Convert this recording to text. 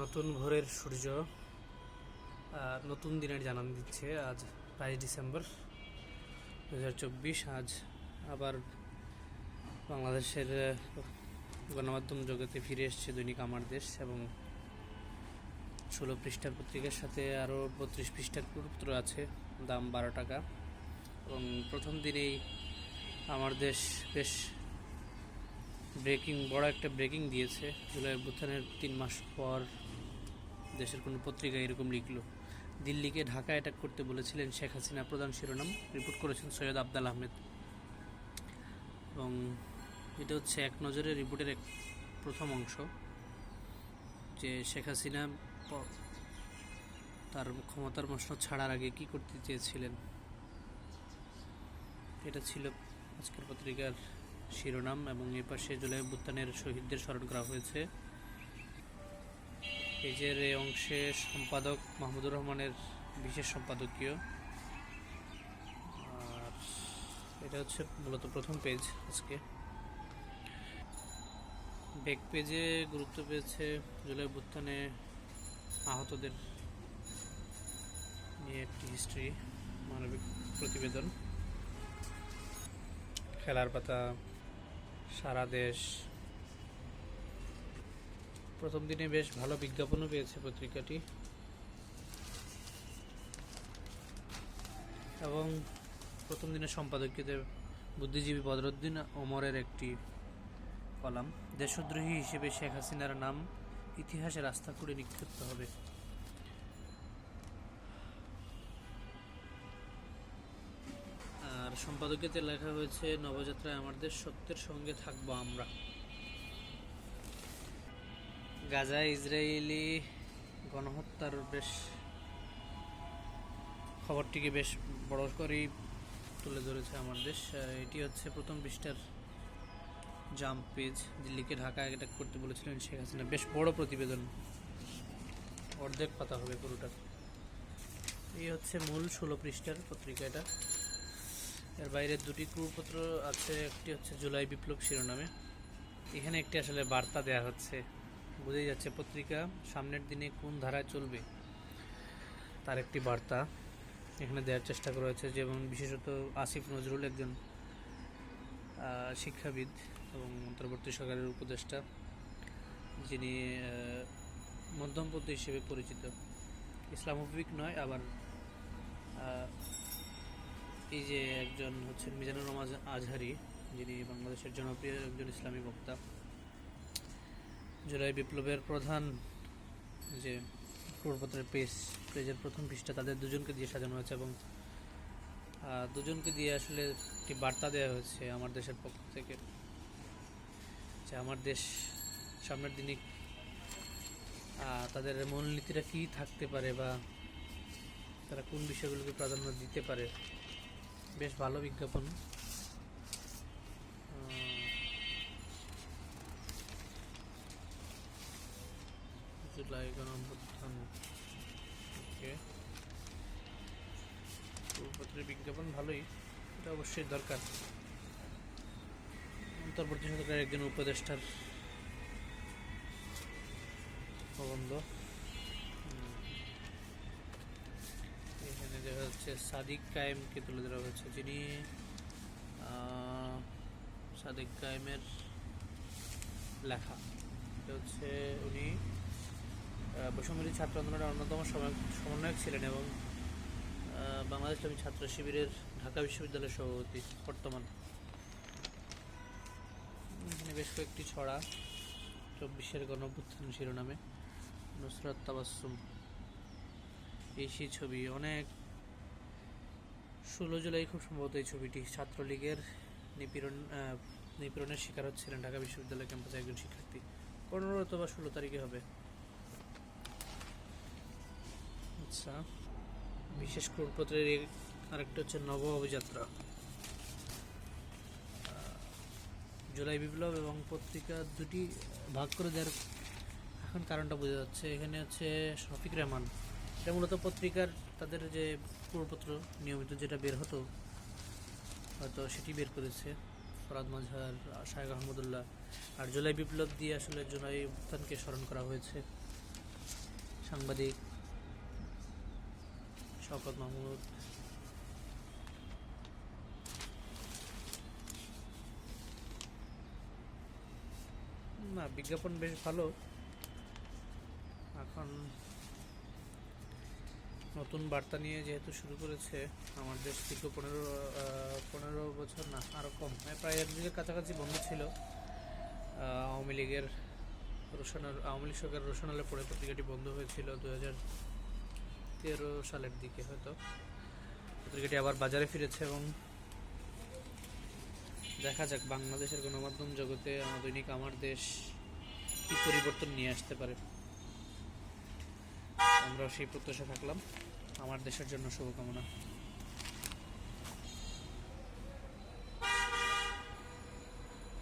নতুন ভোরের সূর্য নতুন দিনের জানান দিচ্ছে আজ বাইশ ডিসেম্বর দু হাজার চব্বিশ। আজ আবার বাংলাদেশের গণমাধ্যম জগতে ফিরে এসছে দৈনিক আমার দেশ এবং ষোলো পৃষ্ঠার পত্রিকার সাথে আরও বত্রিশ পৃষ্ঠার পত্র আছে, দাম বারো টাকা। এবং প্রথম দিনেই আমার দেশ বেশ ব্রেকিং বড় একটা ব্রেকিং দিয়েছে। জুলাই অভ্যুত্থানের তিন মাস পর দেশের কোনো পত্রিকা এরকম লিখলো। দিল্লিকে ঢাকা অ্যাটাক করতে বলেছিলেন শেখ হাসিনা। প্রধান শিরোনাম রিপোর্ট করেছেন সৈয়দ আবদাল আহমেদ। এবং এটা হচ্ছে এক নজরে রিপোর্টের এক প্রথম অংশ, যে শেখ হাসিনা তার ক্ষমতার মসনদ ছাড়ার আগে কি করতে চেয়েছিলেন। এটা ছিল আজকের পত্রিকার শিরোনাম এবং এ পাশে জুলাই অভ্যুত্থানের শহীদদের স্মরণ করা হয়েছে। পেজের এই অংশে সম্পাদক মাহমুদুর রহমানের বিশেষ সম্পাদকীয়। আর এটা হচ্ছে মূলত প্রথম পেজ আজকে। ব্যাক পেজে গুরুত্ব পেয়েছে জুলাই অভ্যুত্থানে আহতদের নিয়ে একটি হিস্ট্রি মানবিক প্রতিবেদন। খেলার পাতা, সারা দেশ প্রথম দিনে বেশ ভালো বিজ্ঞাপনও পেয়েছে পত্রিকাটি। এবং প্রথম দিনের সম্পাদকীয়তে বুদ্ধিজীবী বদরুদ্দিন ওমরের একটি কলাম, দেশদ্রোহী হিসেবে শেখ হাসিনার নাম ইতিহাসে রাস্তা করে নিক্ষিপ্ত হবে। আর সম্পাদকীয়তে লেখা হয়েছে, নবযাত্রায় আমাদের সত্যের সঙ্গে থাকব আমরা। গাজায় ইসরায়েলি গণহত্যার বেশ খবরটিকে বেশ বড় করেই তুলে ধরেছে আমার দেশ। এটি হচ্ছে প্রথম পৃষ্ঠার জাম্প পেজ দিল্লিকে ঢাকা অ্যাটাক করতে বলেছিলেন শেখ হাসিনা। বেশ বড় প্রতিবেদন। অর্ধেক পাতা হবে পুরোটা। এই হচ্ছে মূল ষোলো পৃষ্ঠার পত্রিকা এটা। এর বাইরে দুটি কুপত্র আছে, একটি হচ্ছে জুলাই বিপ্লব শিরোনামে। এখানে একটি আসলে বার্তা দেয়া হচ্ছে। বোঝাই যাচ্ছে পত্রিকা সামনের দিনে কোন ধারায় চলবে? তার একটি বার্তা এখানে দেওয়ার চেষ্টা করা হয়েছে যেমন বিশেষত আসিফ নজরুল একজন শিক্ষাবিদ এবং অন্তর্বর্তী সরকারের উপদেষ্টা যিনি আহ, মধ্যমপন্থী হিসেবে পরিচিত। ইসলামোফিক নয় আবার এই যে একজন হচ্ছেন মিজানুর রহমান আজহারি যিনি বাংলাদেশের জনপ্রিয় একজন ইসলামী বক্তা। জুলাই বিপ্লবের প্রধান যে পূর্বপত্রের পেজ, পেজের প্রথম পৃষ্ঠা, তাদের দুজনকে দিয়ে সাজানো হয়েছে এবং দুজনকে দিয়ে আসলে একটি বার্তা দেওয়া হয়েছে আমার দেশের পক্ষ থেকে যে আমার দেশ সামনের দিনে তাদের মূলনীতিটা কী থাকতে পারে বা তারা কোন বিষয়গুলোকে প্রাধান্য দিতে পারে, বেশ ভালো বিজ্ঞাপন। জুলাই গণঅভ্যুত্থান ওকে পূর্বপত্রের বিজ্ঞাপন ভালোই, এটা অবশ্যই দরকার। অন্তর্বর্তী সরকারের একজন উপদেষ্টার প্রবন্ধ। এখানে দেখা যাচ্ছে সাদিক কায়েমকে তুলে ধরা হয়েছে। যিনি সাদিক কায়েমের লেখা। এটা হচ্ছে উনি বৈষম্যবিরোধী ছাত্র আন্দোলনের অন্যতম সমন্বয়ক ছিলেন এবং বাংলাদেশ ইসলামী ছাত্র শিবিরের ঢাকা বিশ্ববিদ্যালয়ের সভাপতি বর্তমান। এখানে বেশ কয়েকটি ছড়া, চব্বিশের গণঅভ্যুত্থান শিরোনামে, নুসরাত তাবাসুম এই সেই ছবি, অনেক ষোলো জুলাই খুব সম্ভবত এই ছবিটি। ছাত্রলীগের নিপীড়ন নিপীড়নের শিকার হচ্ছিলেন ঢাকা বিশ্ববিদ্যালয় ক্যাম্পাসে একজন শিক্ষার্থী। পনেরো অথবা ষোলো তারিখে হবে। আচ্ছা বিশেষ ক্রোড়পত্রের আরেকটা হচ্ছে নব অভিযাত্রা জুলাই বিপ্লব এবং পত্রিকা দুটি ভাগ করে দেওয়ার এখন কারণটা বোঝা যাচ্ছে। এখানে হচ্ছে শফিক রহমান। এটা মূলত পত্রিকার তাদের যে পূর্বপত্র নিয়মিত যেটা বের হতো, হয়তো সেটি বের করেছে। ফরাদ মাজহার শাহেখ আহমদুল্লাহ। আর জুলাই বিপ্লব দিয়ে আসলে জুলাই উত্থানকে স্মরণ করা হয়েছে। সাংবাদিক শওকত মাহমুদ। না, বিজ্ঞাপন বেশ ভালো। এখন নতুন বার্তা নিয়ে যেহেতু শুরু করেছে, আমার দেশ দীর্ঘ পনেরো পনেরো বছর, না আরও কম মানে প্রায় এক যুগের কাছাকাছি বন্ধ ছিল। আওয়ামী লীগের রোশনাল, আওয়ামী লীগ সরকার রোশনালে পড়ে পত্রিকাটি বন্ধ হয়েছিল দু হাজার তেরো সালের দিকে হয়তো। পত্রিকাটি আবার বাজারে ফিরেছে এবং দেখা যাক বাংলাদেশের গণমাধ্যম জগতে দৈনিক আমার দেশ কি পরিবর্তন নিয়ে আসতে পারে। আমরা সেই প্রত্যাশা থাকলাম। আমার দেশের জন্য শুভকামনা।